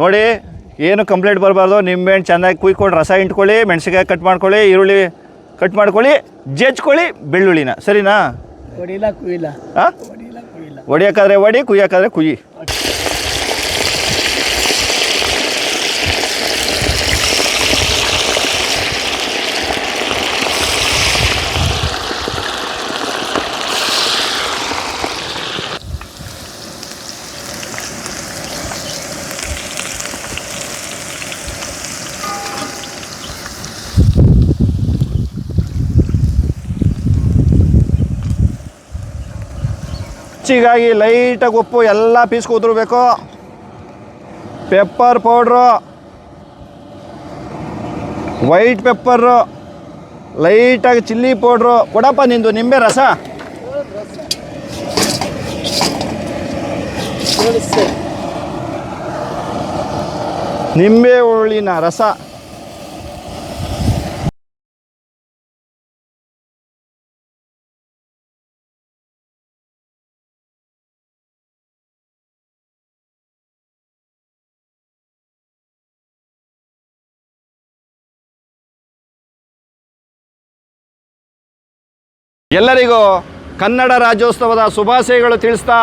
ನೋಡಿ ಏನು ಕಂಪ್ಲೇಂಟ್ ಬರಬಾರ್ದು. ನಿಂಬೆಹಣ್ಣು ಚೆನ್ನಾಗಿ ಕುಯ್ಕೊಂಡು ರಸ ಇಟ್ಕೊಳ್ಳಿ ಮೆಣಸಿಕಾಯಿ ಕಟ್ ಮಾಡ್ಕೊಳ್ಳಿ ಈರುಳ್ಳಿ ಕಟ್ ಮಾಡ್ಕೊಳ್ಳಿ ಜಜ್ಕೊಳ್ಳಿ ಬೆಳ್ಳುಳ್ಳಿನ. ಸರಿನಾ? ಕುಯ್ಯಿಲ್ಲ. ಹಾಂ ಹೊಡಿಯೋಕ್ಕಾದ್ರೆ ಹೊಡಿ ಕುಯ್ಯೋಕ್ಕಾದ್ರೆ ಕುಯ್ಯಿ. ಹೆಚ್ಚಿಗಾಗಿ ಲೈಟಾಗಿ ಉಪ್ಪು ಎಲ್ಲ ಪೀಸ್ ಕೂದಿರ್ಬೇಕು. ಪೆಪ್ಪರ್ ಪೌಡ್ರು ವೈಟ್ ಪೆಪ್ಪರು ಲೈಟಾಗಿ ಚಿಲ್ಲಿ ಪೌಡ್ರು ಕೊಡಪ್ಪ ನಿಂದು, ನಿಂಬೆ ರಸ? ನಿಂಬೆ ಹುಳಿನ ರಸ. ಎಲ್ಲರಿಗೂ ಕನ್ನಡ ರಾಜ್ಯೋತ್ಸವದ ಶುಭಾಶಯಗಳು ತಿಳಿಸ್ತಾ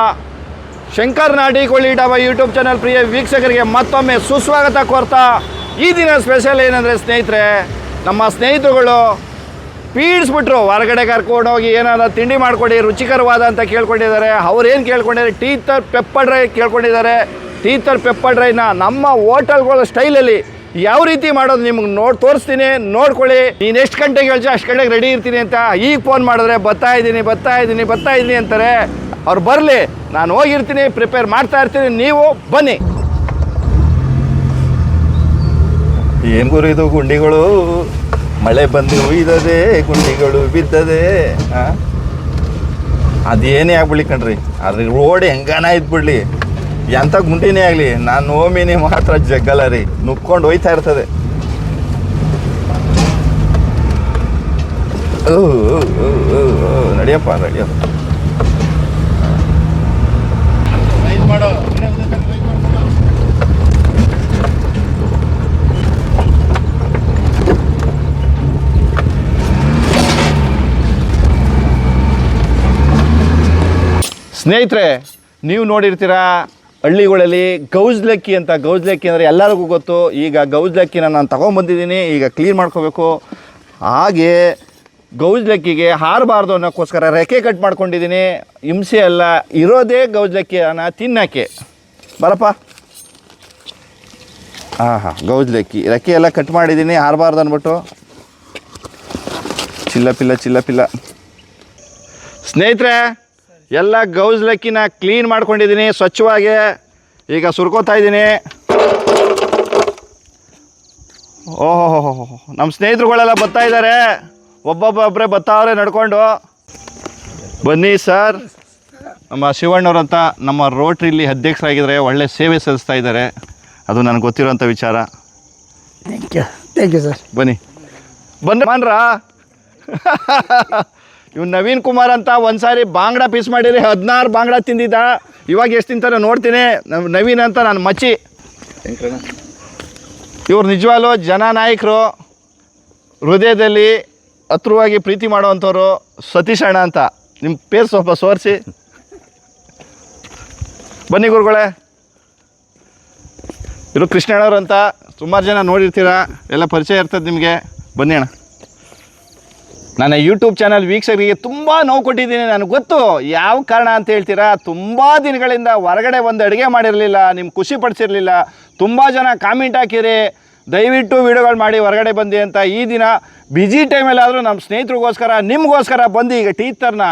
ಶಂಕರ್ ನಾಡಿಕೊಳ್ಳಿ ಡಾಬಾ ಯೂಟ್ಯೂಬ್ ಚಾನಲ್ ಪ್ರಿಯ ವೀಕ್ಷಕರಿಗೆ ಮತ್ತೊಮ್ಮೆ ಸುಸ್ವಾಗತ ಕೋರ್ತಾ ಈ ದಿನ ಸ್ಪೆಷಲ್ ಏನಂದರೆ ಸ್ನೇಹಿತರೆ, ನಮ್ಮ ಸ್ನೇಹಿತರುಗಳು ಪೀಡಿಸ್ಬಿಟ್ರು. ಹೊರಗಡೆ ಕರ್ಕೊಂಡೋಗಿ ಏನಾದ್ರು ತಿಂಡಿ ಮಾಡಿಕೊಡಿ ರುಚಿಕರವಾದ ಅಂತ ಕೇಳ್ಕೊಂಡಿದ್ದಾರೆ. ಅವ್ರೇನು ಕೇಳ್ಕೊಂಡಿದ್ದಾರೆ? ಟೀತರ್ ಪೆಪ್ಪರ್ ಡ್ರೈ ಕೇಳ್ಕೊಂಡಿದ್ದಾರೆ. ಟೀತರ್ ಪೆಪ್ಪರ್ ಡ್ರೈನ ನಮ್ಮ ಹೋಟೆಲ್ಗಳ ಸ್ಟೈಲಲ್ಲಿ ಯಾವ ರೀತಿ ಮಾಡೋದು ನಿಮ್ಗೆ ನೋಡಿ ತೋರಿಸ್ತೀನಿ, ನೋಡ್ಕೊಳ್ಳಿ. ನೀನು ಎಷ್ಟು ಗಂಟೆಗೆ ಹೇಳ್ತೀಯ ಅಷ್ಟು ಗಂಟೆಗೆ ರೆಡಿ ಇರ್ತೀನಿ ಅಂತ ಈಗ ಫೋನ್ ಮಾಡಿದ್ರೆ ಬರ್ತಾ ಇದ್ದೀನಿ ಬರ್ತಾ ಇದ್ದೀನಿ ಬರ್ತಾ ಇದ್ದೀನಿ ಅಂತಾರೆ. ಅವ್ರು ಬರಲಿ, ನಾನು ಹೋಗಿರ್ತೀನಿ ಪ್ರಿಪೇರ್ ಮಾಡ್ತಾ ಇರ್ತೀನಿ, ನೀವು ಬನ್ನಿ. ಏನು ಗುರು ಇದು ಗುಂಡಿಗಳು? ಮಳೆ ಬಂದು ಉಯ್ದದೆ, ಗುಂಡಿಗಳು ಬಿದ್ದದೆ? ಅದೇನೇ ಆಗ್ಬಿಡ್ಲಿ ಕಣ್ರಿ ಅದ್ರ ರೋಡ್ ಹೆಂಗಾನ ಇದ್ಬಿಡ್ಲಿ. ಎಂಥ ಗುಂಡಿನೇ ಆಗಲಿ, ನಾನು ನೋಮಿನಿ ಮಾತ್ರ ಜಗ್ಗಲ್ಲ ರೀ. ನುಕ್ಕೊಂಡು ಹೋಯ್ತಾ ಇರ್ತದೆ. ನಡಿಯಪ್ಪ ನಡಿಯಪ್ಪ. ಸ್ನೇಹಿತರೆ, ನೀವು ನೋಡಿರ್ತೀರಾ ಹಳ್ಳಿಗಳಲ್ಲಿ ಗೌಜ್ಲಕ್ಕಿ ಅಂತ ಗೌಜ್ಲಕ್ಕಿ ಅಂದರೆ ಎಲ್ಲರಿಗೂ ಗೊತ್ತು. ಈಗ ಗೌಜ್ಲಕ್ಕಿನ ನಾನು ತೊಗೊಂಬಂದಿದ್ದೀನಿ, ಈಗ ಕ್ಲೀನ್ ಮಾಡ್ಕೋಬೇಕು. ಹಾಗೆ ಗೌಜ್ಲಕ್ಕಿಗೆ ಹಾರಬಾರ್ದು ಅನ್ನೋಕ್ಕೋಸ್ಕರ ರೆಕ್ಕೆ ಕಟ್ ಮಾಡ್ಕೊಂಡಿದ್ದೀನಿ. ಹಿಂಸೆ ಎಲ್ಲ ಇರೋದೇ ಗೌಜ್ಲಕ್ಕಿನ ತಿನ್ನೋಕ್ಕೆ. ಬರಪ್ಪ. ಹಾಂ ಹಾಂ ಗೌಜ್ಲಕ್ಕಿ ರೆಕ್ಕೆ ಎಲ್ಲ ಕಟ್ ಮಾಡಿದ್ದೀನಿ, ಹಾರಬಾರ್ದು ಅಂದ್ಬಿಟ್ಟು ಚಿಲ್ಲ ಪಿಲ್ಲ ಚಿಲ್ಲ ಪಿಲ್ಲ. ಸ್ನೇಹಿತರೆ ಎಲ್ಲ ಗೌಸ್ ಲಕ್ಕಿನ ಕ್ಲೀನ್ ಮಾಡ್ಕೊಂಡಿದ್ದೀನಿ ಸ್ವಚ್ಛವಾಗಿ. ಈಗ ಸುರ್ಕೋತಾ ಇದ್ದೀನಿ. ಓಹೋ ನಮ್ಮ ಸ್ನೇಹಿತರುಗಳೆಲ್ಲ ಬರ್ತಾ ಇದ್ದಾರೆ. ಒಬ್ಬೊಬ್ಬೊಬ್ಬರೇ ಬರ್ತಾವ್ರೆ ನಡ್ಕೊಂಡು. ಬನ್ನಿ ಸರ್. ನಮ್ಮ ಶಿವಣ್ಣವ್ರಂತ ನಮ್ಮ ರೋಟ್ರಿಲಿ ಅಧ್ಯಕ್ಷರಾಗಿದ್ದಾರೆ ಒಳ್ಳೆ ಸೇವೆ ಸಲ್ಲಿಸ್ತಾ ಇದ್ದಾರೆ. ಅದು ನನಗೆ ಗೊತ್ತಿರೋಂಥ ವಿಚಾರ. Thank you thank you sir ಬನ್ನಿ. ಬಂದ್ರೆ ಮಾನ್ರಾ? ಇವ್ ನವೀನ್ ಕುಮಾರ್ ಅಂತ ಒಂದ್ಸಾರಿ ಬಾಂಗ್ಡಾ ಪೀಸ್ ಮಾಡಿರಿ ಹದಿನಾರು ಬಾಂಗ್ಡಾ ತಿಂದಿದ್ದ. ಇವಾಗ ಎಷ್ಟು ತಿಂತಾರೆ ನೋಡ್ತೀನಿ. ನವೀನ್ ಅಂತ ನಾನು ಮಚ್ಚಿ. ಇವ್ರು ನಿಜವಾಗ್ಲೂ ಜನ ನಾಯಕರು ಹೃದಯದಲ್ಲಿ ಹತ್ರವಾಗಿ ಪ್ರೀತಿ ಮಾಡುವಂಥವ್ರು ಸತೀಶ್ ಅಣ್ಣ ಅಂತ. ನಿಮ್ಮ ಪೇರ್ ಸ್ವಲ್ಪ ಸೋರಿಸಿ. ಬನ್ನಿ ಗುರುಗಳೇ. ಇವರು ಕೃಷ್ಣಣ್ಣವ್ರು ಅಂತ. ಸುಮಾರು ಜನ ನೋಡಿರ್ತೀರ. ಎಲ್ಲ ಪರಿಚಯ ಇರ್ತದೆ ನಿಮಗೆ. ಬನ್ನಿ ಅಣ್ಣ. ನನ್ನ ಯೂಟ್ಯೂಬ್ ಚಾನಲ್ ವೀಕ್ಷಕರಿಗೆ ತುಂಬ ನೋವು ಕೊಟ್ಟಿದ್ದೀನಿ. ನನಗೆ ಗೊತ್ತು ಯಾವ ಕಾರಣ ಅಂತ ಹೇಳ್ತೀರಾ? ತುಂಬ ದಿನಗಳಿಂದ ಹೊರಗಡೆ ಒಂದು ಅಡುಗೆ ಮಾಡಿರಲಿಲ್ಲ ನಿಮ್ಗೆ ಖುಷಿ ಪಡಿಸಿರಲಿಲ್ಲ. ತುಂಬ ಜನ ಕಾಮೆಂಟ್ ಹಾಕಿರಿ ದಯವಿಟ್ಟು ವೀಡಿಯೋಗಳು ಮಾಡಿ ಹೊರಗಡೆ ಬಂದಿ ಅಂತ ಈ ದಿನ ಬ್ಯುಸಿ ಟೈಮಲ್ಲಾದರೂ ನಮ್ಮ ಸ್ನೇಹಿತರಿಗೋಸ್ಕರ, ನಿಮಗೋಸ್ಕರ ಬಂದು ಈಗ ಟೀ ಥರನ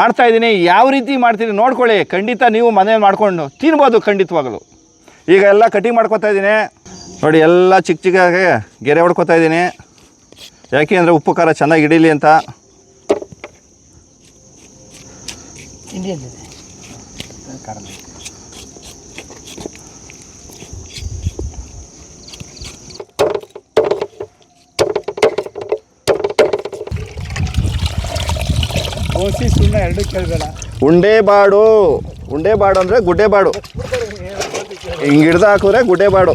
ಮಾಡ್ತಾಯಿದ್ದೀನಿ ಯಾವ ರೀತಿ ಮಾಡ್ತೀನಿ ನೋಡ್ಕೊಳ್ಳಿ. ಖಂಡಿತ ನೀವು ಮನೇಲಿ ಮಾಡಿಕೊಂಡು ತಿನ್ಬೋದು ಖಂಡಿತವಾಗಲು. ಈಗ ಎಲ್ಲ ಕಟಿಂಗ್ ಮಾಡ್ಕೊತಾ ಇದ್ದೀನಿ. ನೋಡಿ, ಎಲ್ಲ ಚಿಕ್ಕ ಚಿಕ್ಕ ಗೆರೆ ಹೊಡ್ಕೊತಾ ಇದ್ದೀನಿ. ಯಾಕೆ ಅಂದರೆ ಉಪ್ಪು ಖಾರ ಚೆನ್ನಾಗಿ ಹಿಡೀಲಿ ಅಂತ. ಉಂಡೆ ಬಾಡು. ಉಂಡೆ ಬಾಡು ಅಂದರೆ ಗುಡ್ಡೆ ಬಾಡು. ಹಿಂಗೆ ಹಿಡ್ದು ಹಾಕಿದ್ರೆ ಗುಡ್ಡೆ ಬಾಡು.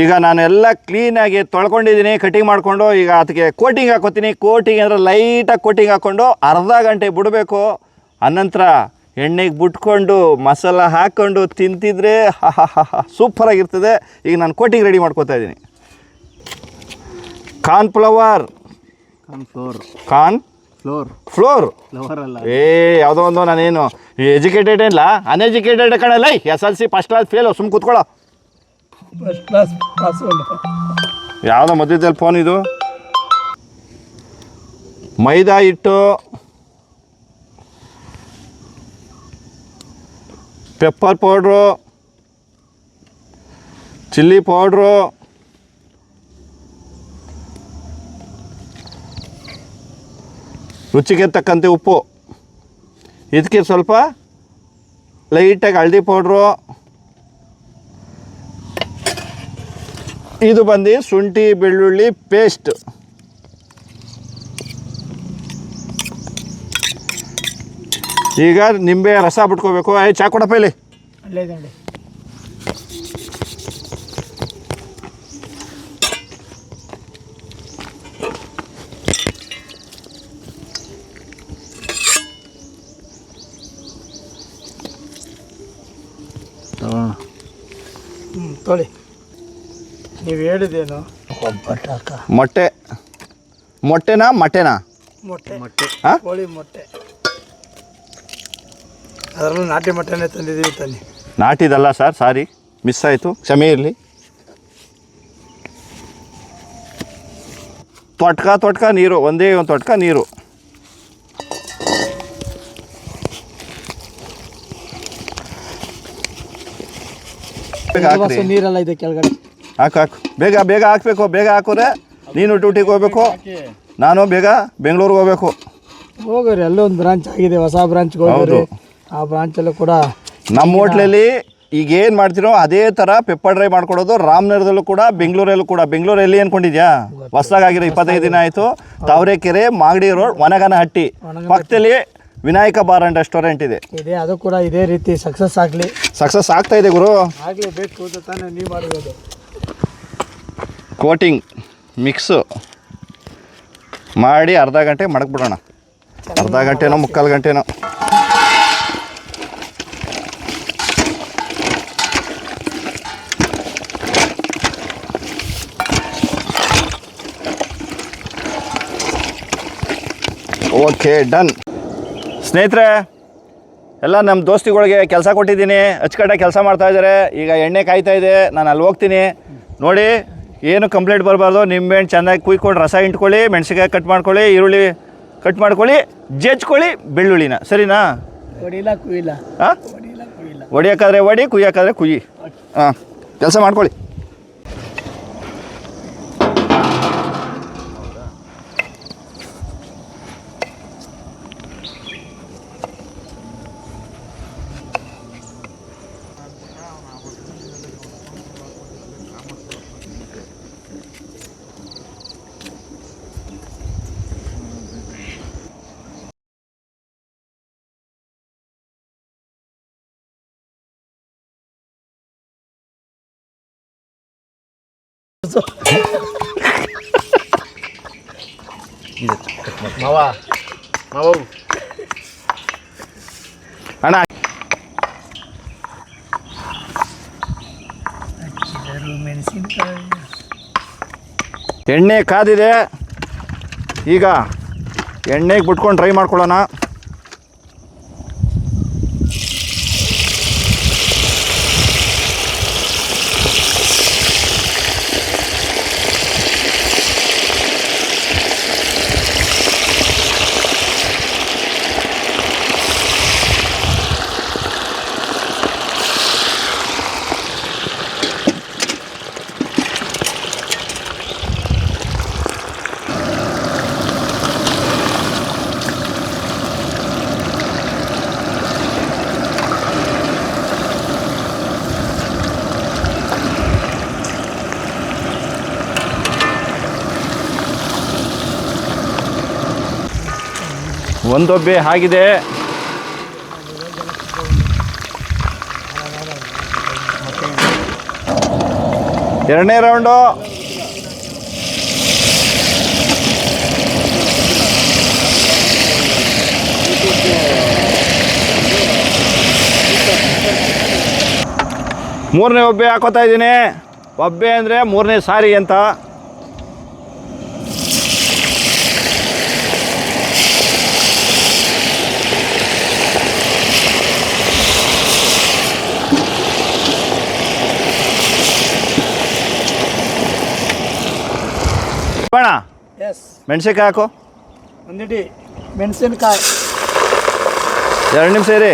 ಈಗ ನಾನು ಎಲ್ಲ ಕ್ಲೀನಾಗಿ ತೊಳ್ಕೊಂಡಿದ್ದೀನಿ ಕಟಿಂಗ್ ಮಾಡಿಕೊಂಡು ಈಗ ಅದಕ್ಕೆ ಕೋಟಿಂಗ್ ಹಾಕೋತೀನಿ ಕೋಟಿಂಗ್ ಅಂದರೆ ಲೈಟಾಗಿ ಕೋಟಿಂಗ್ ಹಾಕ್ಕೊಂಡು ಅರ್ಧ ಗಂಟೆ ಬಿಡಬೇಕು. ಅನಂತರ ಎಣ್ಣೆಗೆ ಬಿಟ್ಕೊಂಡು ಮಸಾಲ ಹಾಕ್ಕೊಂಡು ತಿಂತಿದ್ರೆ ಸೂಪರಾಗಿರ್ತದೆ ಈಗ ನಾನು ಕೋಟಿಂಗ್ ರೆಡಿ ಮಾಡ್ಕೋತಾ ಇದ್ದೀನಿ. Corn flower flour corn flour flour ಏ ಯಾವುದೋ ಒಂದು ನಾನೇನು ಎಜುಕೇಟೆಡ್ ಇಲ್ಲ uneducated ಕಣಲ್ಲ. S L C first class fail ಸುಮ್ಮನೆ ಕೂತ್ಕೊಳ್ಳೋ. ಫಸ್ಟ್ ಕ್ಲಾಸ್ ಯಾವುದೋ ಮಧ್ಯದಲ್ಲಿ ಫೋನ್ ಇದು? ಮೈದಾ ಹಿಟ್ಟು ಪೆಪ್ಪರ್ ಪೌಡ್ರು ಚಿಲ್ಲಿ ಪೌಡ್ರು ರುಚಿಗೆ ತಕ್ಕಂತೆ ಉಪ್ಪು. ಇದಕ್ಕೆ ಸ್ವಲ್ಪ ಲೈಟಾಗಿ ಹಳದಿ ಪೌಡ್ರು ಇದು ಬಂದು ಶುಂಠಿ ಬೆಳ್ಳುಳ್ಳಿ ಪೇಸ್ಟ್ ಈಗ ನಿಂಬೆ ರಸ ಬಿಟ್ಕೋಬೇಕು. ಆಯ್ ಚಾ ಕೊಡಪ್ಪ ಇಲ್ಲಿ. ತೊಳಿ. ನೀವು ಹೇಳಿದೇನು ಮೊಟ್ಟೆ. ಮೊಟ್ಟೆನಾ ಮೊಟ್ಟೆನಾ ಮೊಟ್ಟೆ. ಹಾಂ ಕೋಳಿ ಮೊಟ್ಟೆ. ಅದರಲ್ಲೂ ನಾಟಿ ಮೊಟ್ಟೆನೇ ತಂದಿದ್ದೀವಿ ತನ್ನಿ. ನಾಟಿದಲ್ಲ ಸರ್ ಸಾರಿ. ಮಿಸ್ ಆಯಿತು. ಕ್ಷಮೆ ಇರಲಿ. ತೊಟ್ಕ ತೊಟ್ಕ ನೀರು. ಒಂದೇ ಒಂದು ತೊಟ್ಕ ನೀರು. ನೀರೆಲ್ಲ ಇದೆ ಕೆಳಗಡೆ. ಹಾಕು ಹಾಕು. ಬೇಗ ಬೇಗ ಹಾಕಬೇಕು ಬೇಗ ಹಾಕೋರೆ ನೀನು ಡ್ಯೂಟಿಗೆ ಹೋಗ್ಬೇಕು. ನಾನು ಬೇಗ ಬೆಂಗಳೂರಿಗೆ ಹೋಗ್ಬೇಕು. ಹೋಗ್ರಿ ಅಲ್ಲೊಂದು ಒಂದು ಬ್ರಾಂಚ್ ಆಗಿದೆ ಹೊಸ ಹೋಗ್ರಿ. ಹೌದು. ಆ ಬ್ರಾಂಚಲ್ಲೂ ಕೂಡ ನಮ್ಮ ಹೋಟ್ಲಲ್ಲಿ ಈಗ ಏನು ಮಾಡ್ತೀರೋ ಅದೇ ಥರ ಪೆಪ್ಪರ್ ಡ್ರೈ ಮಾಡ್ಕೊಡೋದು. ರಾಮನಗರದಲ್ಲೂ ಕೂಡ ಬೆಂಗಳೂರಲ್ಲೂ ಕೂಡ. ಬೆಂಗಳೂರಲ್ಲಿ ಅನ್ಕೊಂಡಿದ್ಯಾ ಹೊಸದಾಗಿರೋ ಇಪ್ಪತ್ತೈದು ದಿನ ಆಯಿತು. ತಾವರೆಕೆರೆ ಮಾಗಡಿ ರೋಡ್ ವನಗನಹಟ್ಟಿ. ಪಕ್ಕದಲ್ಲಿ ವಿನಾಯಕ ಬಾರ್ ಅಂಡ್ ರೆಸ್ಟೋರೆಂಟ್ ಇದೆ. ಇದೆ ಅದು ಕೂಡ ಇದೇ ರೀತಿ ಸಕ್ಸಸ್ ಆಗಲಿ. ಸಕ್ಸಸ್ ಆಗ್ತಾ ಇದೆ ಗುರು. ಆಗಲಿ ಬೇಕು ತಾನೇ ನೀವು ಮಾಡಿರೋದು. ಕೋಟಿಂಗ್ ಮಿಕ್ಸು ಮಾಡಿ ಅರ್ಧ ಗಂಟೆ ಮಡಕ್ಬಿಡೋಣ ಅರ್ಧ ಗಂಟೆನೋ ಮುಕ್ಕಾಲು ಗಂಟೆನೋ. ಓಕೆ ಡನ್ ಸ್ನೇಹಿತರೆ, ಎಲ್ಲ ನಮ್ಮ ದೋಸ್ತಿಗಳಿಗೆ ಕೆಲಸ ಕೊಟ್ಟಿದ್ದೀನಿ. ಅಚ್ಚುಕಟ್ಟಾಗಿ ಕೆಲಸ ಮಾಡ್ತಾಯಿದ್ದಾರೆ ಈಗ ಎಣ್ಣೆ ಕಾಯ್ತಾ ಇದೆ. ನಾನು ಅಲ್ಲಿ ಹೋಗ್ತೀನಿ. ನೋಡಿ ಏನು ಕಂಪ್ಲೇಂಟ್ ಬರಬಾರ್ದು ನಿಂಬೆಹಣ್ಣು ಚೆನ್ನಾಗಿ ಕುಯ್ಕೊಂಡು ರಸ ಇಂಟ್ಕೊಳ್ಳಿ ಮೆಣಸಿನ್ಕಾಯಿ ಕಟ್ ಮಾಡ್ಕೊಳ್ಳಿ ಈರುಳ್ಳಿ ಕಟ್ ಮಾಡ್ಕೊಳ್ಳಿ ಜಜ್ಕೊಳ್ಳಿ ಬೆಳ್ಳುಳ್ಳಿನ. ಸರಿನಾ? ಹೊಡಿಲ್ಲ ಕುಯ್ಯಿಲ್ಲ. ಹಾಂ ಹೊಡಿಯೋಕ್ಕಾದ್ರೆ ಹೊಡಿ ಕುಯ್ಯೋಕ್ಕಾದ್ರೆ ಕುಯ್ಯಿ. ಹಾಂ ಕೆಲಸ ಮಾಡ್ಕೊಳ್ಳಿ. ಅಣ್ಣ. ಮೆಣಸಿನ್ಕಾಯಿ ಎಣ್ಣೆ ಕಾದಿದೆ. ಈಗ ಎಣ್ಣೆಗೆ ಬಿಟ್ಕೊಂಡು ಟ್ರೈ ಮಾಡ್ಕೊಳ್ಳೋಣ. ಒಂದೊಬ್ಬೆ ಆಗಿದೆ. ಎರಡನೇ ರೌಂಡು. ಮೂರನೇ ಒಬ್ಬೆ ಹಾಕೋತಾ ಇದ್ದೀನಿ. ಒಬ್ಬೆ ಅಂದರೆ ಮೂರನೇ ಸಾರಿ ಅಂತ ಬೇಡ ಎಸ್ ಮೆಣಸಿನ್ಕಾಯಿ ಹಾಕು. ಒಂದಿಡಿ ಮೆಣಸಿನ್ಕಾಯಿ. ಎರಡು ನಿಮಿಷ ಇರಿ.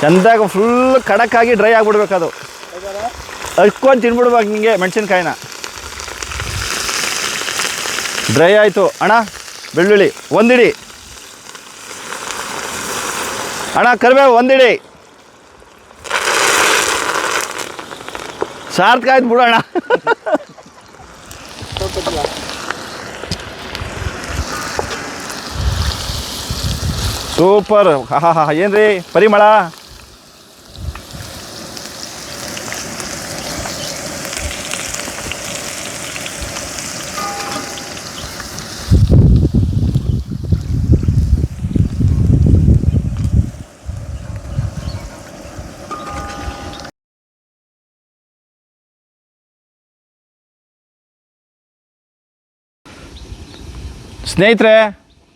ಚೆಂದಾಗ ಫುಲ್ ಕಡಕ್ಕಾಗಿ ಡ್ರೈ ಆಗಿಬಿಡ್ಬೇಕು ಅದು. ತಿನ್ಬಿಡ್ಬೇಕು ನಿಮಗೆ ಮೆಣಸಿನ್ಕಾಯಿನ. ಡ್ರೈ ಆಯಿತು. ಅಣ್ಣ ಬೆಳ್ಳುಳ್ಳಿ ಒಂದಿಡಿ. ಅಣ್ಣ ಕರಿಬೇವು ಒಂದಿಡಿ. ಸಾರ್ಥಕ ಆಯ್ತು ಬಿಡೋಣ ಸೂಪರ್. ಹಾ ಹಾ ಏನ್ರಿ? ಪರಿಮಳ? ಸ್ನೇಹಿತರೆ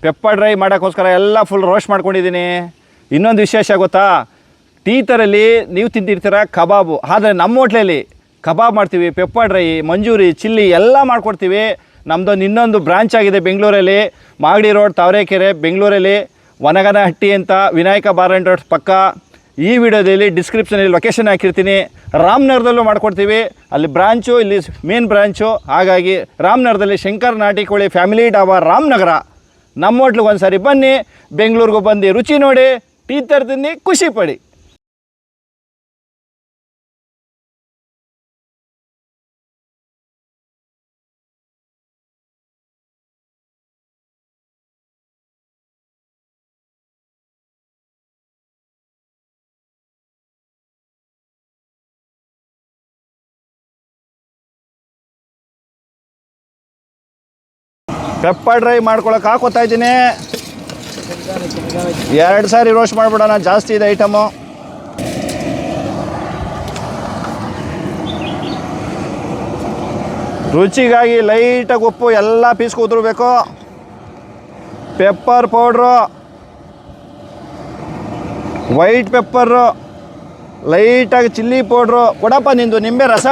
ಪೆಪ್ಪರ್ ಡ್ರೈ ಮಾಡೋಕ್ಕೋಸ್ಕರ ಎಲ್ಲ ಫುಲ್ ರೋಸ್ಟ್ ಮಾಡ್ಕೊಂಡಿದ್ದೀನಿ. ಇನ್ನೊಂದು ವಿಶೇಷ ಗೊತ್ತಾ? ಟೀತರಲ್ಲಿ ನೀವು ತಿಂತಿರ್ತೀರ ಕಬಾಬು. ಆದರೆ ನಮ್ಮ ಹೋಟ್ಲಲ್ಲಿ ಕಬಾಬ್ ಮಾಡ್ತೀವಿ ಪೆಪ್ಪರ್ ಡ್ರೈ ಮಂಜೂರಿ, ಚಿಲ್ಲಿ ಎಲ್ಲ ಮಾಡ್ಕೊಡ್ತೀವಿ. ನಮ್ಮದೊಂದು ಇನ್ನೊಂದು ಬ್ರಾಂಚ್ ಆಗಿದೆ ಬೆಂಗಳೂರಲ್ಲಿ. ಮಾಗಡಿ ರೋಡ್, ತಾವರೆಕೆರೆ, ಬೆಂಗಳೂರಲ್ಲಿ. ವನಗನಹಟ್ಟಿ ಅಂತ ವಿನಾಯಕ ಬಾರ್ ಆ್ಯಂಡ್ ರೋಡ್ ಪಕ್ಕ. ಈ ವಿಡಿಯೋದಲ್ಲಿ ಡಿಸ್ಕ್ರಿಪ್ಷನಲ್ಲಿ ಲೊಕೇಶನ್ ಹಾಕಿರ್ತೀನಿ. ರಾಮನಗರದಲ್ಲೂ ಮಾಡ್ಕೊಡ್ತೀವಿ. ಅಲ್ಲಿ ಬ್ರಾಂಚು ಇಲ್ಲಿ ಮೇನ್ ಬ್ರಾಂಚು ಹಾಗಾಗಿ ರಾಮನಗರದಲ್ಲಿ ಶಂಕರ್ ನಾಟಿಕೋಳಿ ಫ್ಯಾಮಿಲಿ ಡಾಬಾ ರಾಮನಗರ. ನಮ್ಮ ಹೋಟ್ಲಿಗೆ ಒಂದು ಸಾರಿ ಬನ್ನಿ ಬೆಂಗಳೂರಿಗೂ ಬಂದು ರುಚಿ ನೋಡಿ ಟೀ ತರ್ತೀನಿ ಖುಷಿ ಪಡಿ. ಪೆಪ್ಪರ್ ಡ್ರೈ ಮಾಡ್ಕೊಳಕ್ಕೆ ಹಾಕೋತಾ ಇದ್ದೀನಿ. ಎರಡು ಸಾರಿ ರೋಸ್ಟ್ ಮಾಡ್ಬಿಡೋಣ, ಜಾಸ್ತಿ ಇದೆ ಐಟಮು ರುಚಿಗಾಗಿ ಲೈಟಾಗಿ ಉಪ್ಪು ಎಲ್ಲ ಪೀಸ್ ಕೂತಿರ್ಬೇಕು ಪೆಪ್ಪರ್ ಪೌಡ್ರು ವೈಟ್ ಪೆಪ್ಪರು ಲೈಟಾಗಿ ಚಿಲ್ಲಿ ಪೌಡ್ರು ಕೊಡಪ್ಪ ನಿಂದು, ನಿಂಬೆ ರಸ?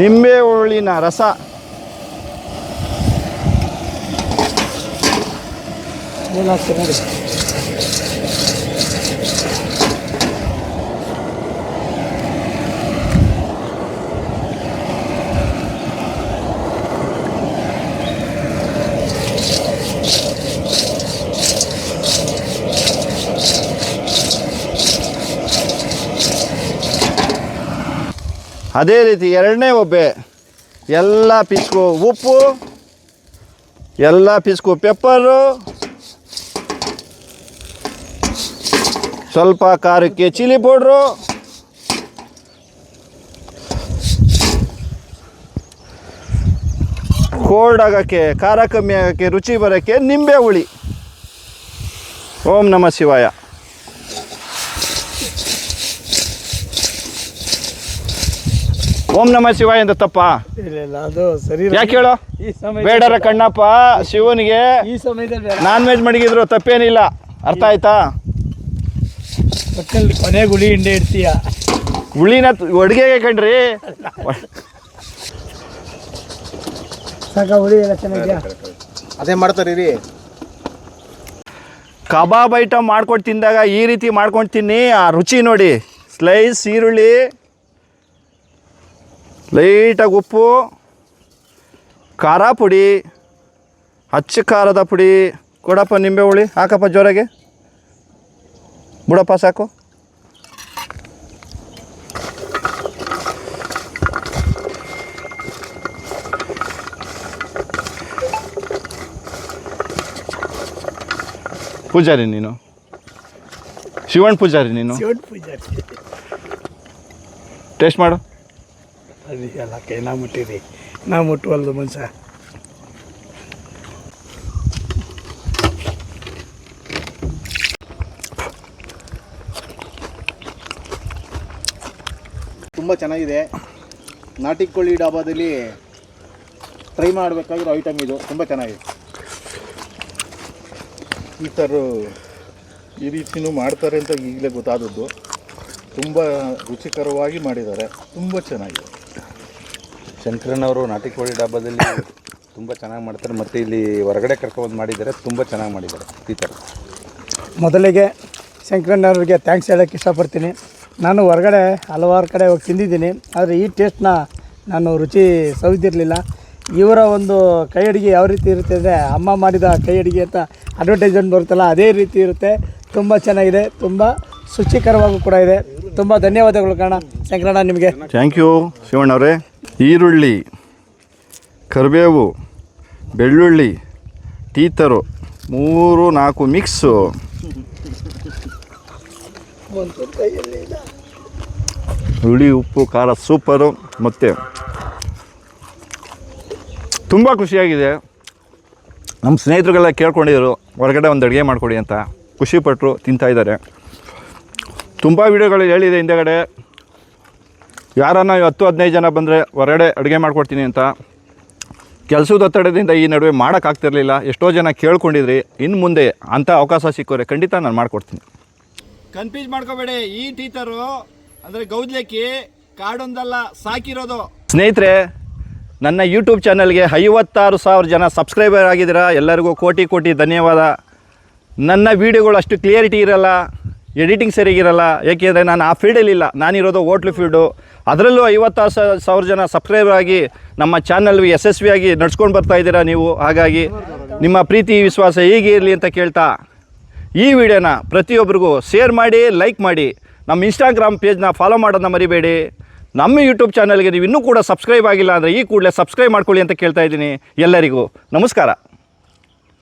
ನಿಂಬೆ ಹುರುಳಿನ ರಸ. ನೋಡಿ. ಅದೇ ರೀತಿ ಎರಡನೇ ಒಬ್ಬೆ, ಎಲ್ಲ ಪಿಸ್ಕು ಉಪ್ಪು, ಎಲ್ಲ ಪಿಸ್ಕು ಪೆಪ್ಪರು, ಸ್ವಲ್ಪ ಖಾರಕ್ಕೆ ಚಿಲ್ಲಿ ಪೌಡ್ರು, ಕೋಲ್ಡ್ ಆಗೋಕ್ಕೆ, ಖಾರ ಕಮ್ಮಿ ಆಗೋಕ್ಕೆ, ರುಚಿ ಬರೋಕ್ಕೆ ನಿಂಬೆ ಹುಳಿ. ಓಂ ನಮಃ ಶಿವಾಯ. ಓಂ ನಮ ಶಿವಾಯ ಅಂತ ತಪ್ಪ. ಇಲ್ಲ ಇಲ್ಲ ಅದು ಸರಿ ಯಾಕೆ ಹೇಳೋ? ಈ ಸಮಯ ಬೇಡರ ಕಣ್ಣಪ್ಪ ಶಿವನಿಗೆ ಈ ಸಮಯದಲ್ಲಿ ಬೇಡ. ನಾನ್ ವೆಜ್ ಮಡಗಿದ್ರು ತಪ್ಪೇನಿಲ್ಲ. ಅರ್ಥ ಆಯ್ತಾ? ಒಟ್ಟಲ್ಲಿ ಕೊನೆಗೆ ಹುಳಿ ಹಿಂಡೆ ಇಡ್ತೀಯ? ಹುಳಿನ ಅಡುಗೆಗೆ ಕಣ್ರಿ ಸಾಕ ಹುಳಿ ಎಲ್ಲ ಚೆನ್ನಾಗಿದ್ಯಾ? ಅದೇ ಮಾಡ್ತಾರೆ ರೀ ಕಬಾಬ್ ಐಟಮ್ ಮಾಡ್ಕೊಂಡು ತಿಂದಾಗ ಈ ರೀತಿ ಮಾಡ್ಕೊಂಡು ತಿನ್ನಿ. ಆ ರುಚಿ ನೋಡಿ. ಸ್ಲೈಸ್ ಈರುಳ್ಳಿ ಲೈಟಾಗಿ ಉಪ್ಪು ಖಾರ ಪುಡಿ ಹಚ್ಚ ಖಾರದ ಪುಡಿ. ಕೊಡಪ್ಪ ನಿಂಬೆ ಹುಳಿ ಹಾಕಪ್ಪ ಜೋರಾಗೆ. ಬಿಡಪ್ಪ ಸಾಕು. ಪೂಜಾರಿ ನೀನು. ಶಿವಣ್ಣ ಪೂಜಾರಿ ನೀನು. ಟೇಸ್ಟ್ ಮಾಡು. ಅದು ಎಲ್ಲ ಕೈ ನಾ ಮುಟ್ಟಿರಿ ನಾ ಮುಟ್ಟುವಲ್ದು ಮನುಷ್ಯ. ತುಂಬ ಚೆನ್ನಾಗಿದೆ. ನಾಟಿ ಕೋಳಿ ಡಾಬಾದಲ್ಲಿ ಟ್ರೈ ಮಾಡಬೇಕಾಗಿರೋ ಐಟಮ್ ಇದು. ತುಂಬ ಚೆನ್ನಾಗಿದೆ. ಈ ಥರ ಈ ರೀತಿನೂ ಮಾಡ್ತಾರೆ ಅಂತ ಈಗಲೇ ಗೊತ್ತಾದದ್ದು. ತುಂಬ ರುಚಿಕರವಾಗಿ ಮಾಡಿದ್ದಾರೆ. ತುಂಬ ಚೆನ್ನಾಗಿದೆ. ಶಂಕರನವರು ನಾಟಿ ಕೋಳಿ ಡಬ್ಬದಲ್ಲಿ ತುಂಬ ಚೆನ್ನಾಗಿ ಮಾಡ್ತಾರೆ. ಮತ್ತು ಇಲ್ಲಿ ಹೊರಗಡೆ ಕರ್ಕೊಂಡು ಮಾಡಿದ್ದಾರೆ. ತುಂಬ ಚೆನ್ನಾಗಿ ಮಾಡಿದ್ದಾರೆ. ಈ ಥರ. ಮೊದಲಿಗೆ ಅವರಿಗೆ ಥ್ಯಾಂಕ್ಸ್ ಹೇಳೋಕ್ಕೆ ಇಷ್ಟಪಡ್ತೀನಿ. ನಾನು ಹೊರಗಡೆ ಹಲವಾರು ಕಡೆ ಹೋಗಿ ತಿಂದಿದ್ದೀನಿ. ಆದರೆ ಈ ಟೇಸ್ಟ್ನ ನಾನು ರುಚಿ ಸವಿದಿರಲಿಲ್ಲ. ಇವರ ಒಂದು ಕೈ ಅಡುಗೆ ಯಾವ ರೀತಿ ಇರುತ್ತೆ ಅಂದರೆ ಅಮ್ಮ ಮಾಡಿದ ಕೈ ಅಡುಗೆ ಅಂತ ಅಡ್ವರ್ಟೈಸ್ಮೆಂಟ್ ಬರುತ್ತಲ್ಲ, ಅದೇ ರೀತಿ ಇರುತ್ತೆ. ತುಂಬ ಚೆನ್ನಾಗಿದೆ. ತುಂಬ ಶುಚಿಕರವಾಗೂ ಕೂಡ ಇದೆ. ತುಂಬ ಧನ್ಯವಾದಗಳು ಕಾರಣ ಶಂಕರಣ್ಣ, ನಿಮಗೆ. ಥ್ಯಾಂಕ್ ಯು ಶಿವಣ್ಣವ್ರೆ ಈರುಳ್ಳಿ, ಕರಿಬೇವು, ಬೆಳ್ಳುಳ್ಳಿ, ಟೀತರು, ಮೂರು, ನಾಲ್ಕು ಮಿಕ್ಸು ಹುಳಿ, ಉಪ್ಪು, ಖಾರ ಸೂಪರು ಮತ್ತು ತುಂಬ ಖುಷಿಯಾಗಿದೆ. ನಮ್ಮ ಸ್ನೇಹಿತರುಗೆಲ್ಲ ಕೇಳ್ಕೊಂಡಿದ್ರು, ಹೊರಗಡೆ ಒಂದು ಅಡುಗೆ ಮಾಡಿಕೊಡಿ ಅಂತ. ಖುಷಿಪಟ್ಟರು ತಿಂತಾಯಿದ್ದಾರೆ ತುಂಬ ವೀಡಿಯೋಗಳು ಹೇಳಿದೆ ಹಿಂದೆಗಡೆ. ಯಾರನ್ನ ಹತ್ತು ಹದಿನೈದು ಜನ ಬಂದರೆ ಹೊರಗಡೆ ಅಡುಗೆ ಮಾಡ್ಕೊಡ್ತೀನಿ ಅಂತ. ಕೆಲಸದ ಒತ್ತಡದಿಂದ ಈ ನಡುವೆ ಮಾಡೋಕ್ಕಾಗ್ತಿರಲಿಲ್ಲ ಎಷ್ಟೋ ಜನ ಕೇಳ್ಕೊಂಡಿದ್ರಿ. ಇನ್ನು ಮುಂದೆ ಅಂಥ ಅವಕಾಶ ಸಿಕ್ಕೋರೆ ಖಂಡಿತ ನಾನು ಮಾಡಿಕೊಡ್ತೀನಿ. ಕನ್ಫ್ಯೂಸ್ ಮಾಡ್ಕೋಬೇಡಿ. ಈ ಟೀಚರು ಅಂದರೆ ಗೌದ್ಲೇಕಿ ಕಾಡೊಂದಲ್ಲ ಸಾಕಿರೋದು. ಸ್ನೇಹಿತರೆ ನನ್ನ ಯೂಟ್ಯೂಬ್ ಚಾನಲ್ಗೆ ಐವತ್ತಾರು ಸಾವಿರ ಜನ ಸಬ್ಸ್ಕ್ರೈಬರ್ ಆಗಿದ್ದೀರಾ? ಎಲ್ಲರಿಗೂ ಕೋಟಿ ಕೋಟಿ ಧನ್ಯವಾದ. ನನ್ನ ವೀಡಿಯೋಗಳು ಅಷ್ಟು ಕ್ಲಿಯರಿಟಿ ಇರಲ್ಲ. ಎಡಿಟಿಂಗ್ ಸರಿಗಿರಲ್ಲ ಏಕೆಂದರೆ ನಾನು ಆ ಫೀಲ್ಡಲ್ಲಿಲ್ಲ ನಾನಿರೋದು ಓಟ್ಲ್ ಫೀಲ್ಡು ಅದರಲ್ಲೂ ಐವತ್ತಾರು ಸಾವಿರ ಜನ ಸಬ್ಸ್ಕ್ರೈಬರ್ ಆಗಿ ನಮ್ಮ ಚಾನಲ್ ಯಶಸ್ವಿಯಾಗಿ ನಡ್ಸ್ಕೊಂಡು ಬರ್ತಾ ಇದ್ದೀರಾ ನೀವು. ಹಾಗಾಗಿ ನಿಮ್ಮ ಪ್ರೀತಿ, ವಿಶ್ವಾಸ ಹೀಗೆ ಇರಲಿ ಅಂತ ಕೇಳ್ತಾ. ಈ ವಿಡಿಯೋನ ಪ್ರತಿಯೊಬ್ಬರಿಗೂ ಶೇರ್ ಮಾಡಿ ಲೈಕ್ ಮಾಡಿ. ನಮ್ಮ ಇನ್ಸ್ಟಾಗ್ರಾಮ್ ಪೇಜ್ನ ಫಾಲೋ ಮಾಡೋದನ್ನ ಮರಿಬೇಡಿ. ನಮ್ಮ ಯೂಟ್ಯೂಬ್ ಚಾನಲ್ಗೆ ನೀವು ಇನ್ನೂ ಕೂಡ ಸಬ್ಸ್ಕ್ರೈಬ್ ಆಗಿಲ್ಲ ಅಂದರೆ ಈ ಕೂಡಲೇ ಸಬ್ಸ್ಕ್ರೈಬ್ ಮಾಡ್ಕೊಳ್ಳಿ ಅಂತ ಕೇಳ್ತಾ ಇದ್ದೀನಿ ಎಲ್ಲರಿಗೂ. ನಮಸ್ಕಾರ.